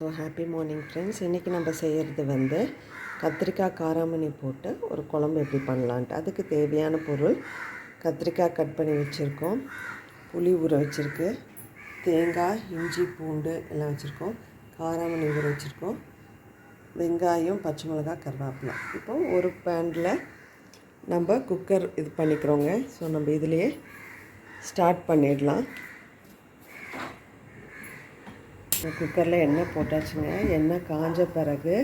So happy morning friends இன்றைக்கி நம்ம செய்கிறது வந்து கத்திரிக்காய் காராமணி போட்டு ஒரு குழம்பு எப்படி பண்ணலான்ட்டு. அதுக்கு தேவையான பொருள் கத்திரிக்காய் கட் பண்ணி வச்சுருக்கோம். புளி ஊற வச்சுருக்கு. தேங்காய் இஞ்சி பூண்டு எல்லாம் வச்சுருக்கோம். காராமணி ஊற வச்சுருக்கோம். வெங்காயம் பச்சை மிளகா கருவேப்பிலை. இப்போ ஒரு பேனில் நம்ம குக்கர் இது பண்ணிக்கிறோங்க. ஸோ நம்ம இதுலேயே ஸ்டார்ட் பண்ணிடலாம். குக்கரில் எண்ணெய் போட்டாச்சுங்க. எண்ணெய் காஞ்ச பிறகு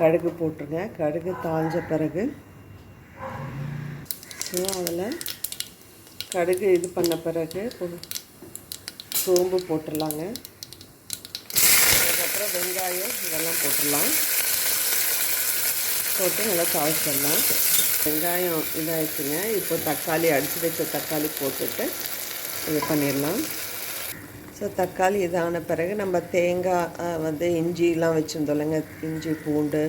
கடுகு போட்டுருங்க. கடுகு தாழ்ந்த பிறகு ஸோ அதில் கடுகு இது பண்ண பிறகு சோம்பு போட்டுடலாங்க. அதுக்கப்புறம் வெங்காயம் இதெல்லாம் போட்டுடலாம். போட்டு நல்லா தாளிச்சிடலாம். வெங்காயம் இதாகிடுச்சுங்க இப்போ தக்காளி அடித்து வச்ச தக்காளி போட்டுட்டு இது பண்ணிடலாம். ஸோ தக்காளி இதான பிறகு நம்ம தேங்காய் வந்து இஞ்சிலாம் வச்சுருந்தோம் இல்லைங்க. இஞ்சி பூண்டு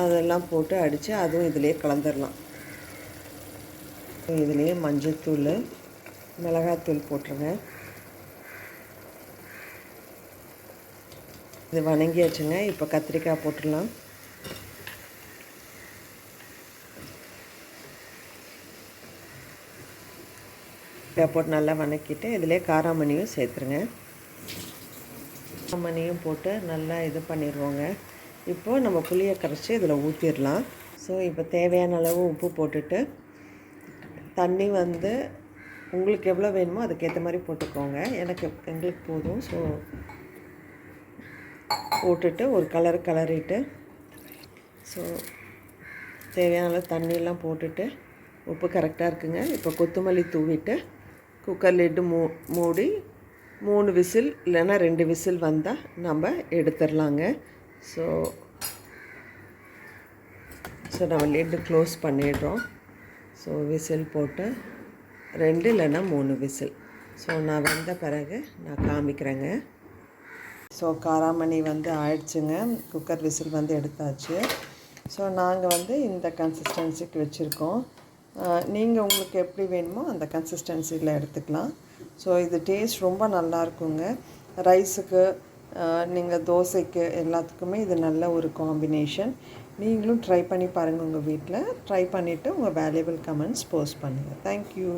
அதெல்லாம் போட்டு அடித்து அதுவும் இதிலே கலந்துடலாம் இதுலேயே மஞ்சத்தூள் மிளகாத்தூள் போட்டுருங்க. இது வணங்கியாச்சுங்க. இப்போ கத்திரிக்காய் போட்டுடலாம். போட்டு நல்லா வணக்கிட்டு இதிலே காராமணியும் சேர்த்துருங்க. காராமணியும் போட்டு நல்லா இது பண்ணிடுவோங்க. இப்போது நம்ம புளியை கரைச்சி இதில் ஊற்றிடலாம் ஸோ இப்போ தேவையான அளவு உப்பு போட்டுட்டு தண்ணி வந்து உங்களுக்கு எவ்வளோ வேணுமோ அதுக்கேற்ற மாதிரி போட்டுக்கோங்க. எனக்கு எங்களுக்கு போதும். ஸோ போட்டுட்டு ஒரு கலர் கலரிட்டு ஸோ தேவையான அளவு தண்ணியெல்லாம் போட்டுட்டு உப்பு கரெக்டாக இருக்குங்க. இப்போ கொத்தமல்லி தூவிட்டு குக்கர் லிட்டு மூ மூடி மூணு விசில் இல்லைன்னா ரெண்டு விசில் வந்தால் நம்ம எடுத்துடலாங்க ஸோ ஸோ நம்ம லிட்டு க்ளோஸ் பண்ணிடுறோம். ஸோ விசில் போட்டு ரெண்டு இல்லைன்னா மூணு விசில். ஸோ நான் வந்த பிறகு நான் காமிக்கிறேங்க. ஸோ காராமணி வந்து ஆயிடுச்சுங்க. குக்கர் விசில் வந்து எடுத்தாச்சு. ஸோ நாங்கள் வந்து இந்த கன்சிஸ்டன்சிக்கு வச்சுருக்கோம். நீங்கள் உங்களுக்கு எப்படி வேணுமோ அந்த கன்சிஸ்டன்சியில் எடுத்துக்கலாம். ஸோ இது டேஸ்ட் ரொம்ப நல்லா இருக்குங்க. ரைஸுக்கு நீங்கள் தோசைக்கு எல்லாத்துக்குமே இது நல்ல ஒரு காம்பினேஷன் நீங்களும் ட்ரை பண்ணி பாருங்கள் உங்கள் வீட்டில் ட்ரை பண்ணிவிட்டு உங்கள் வேல்யூபிள் கமெண்ட்ஸ் போஸ்ட் பண்ணுங்கள் தேங்க்யூ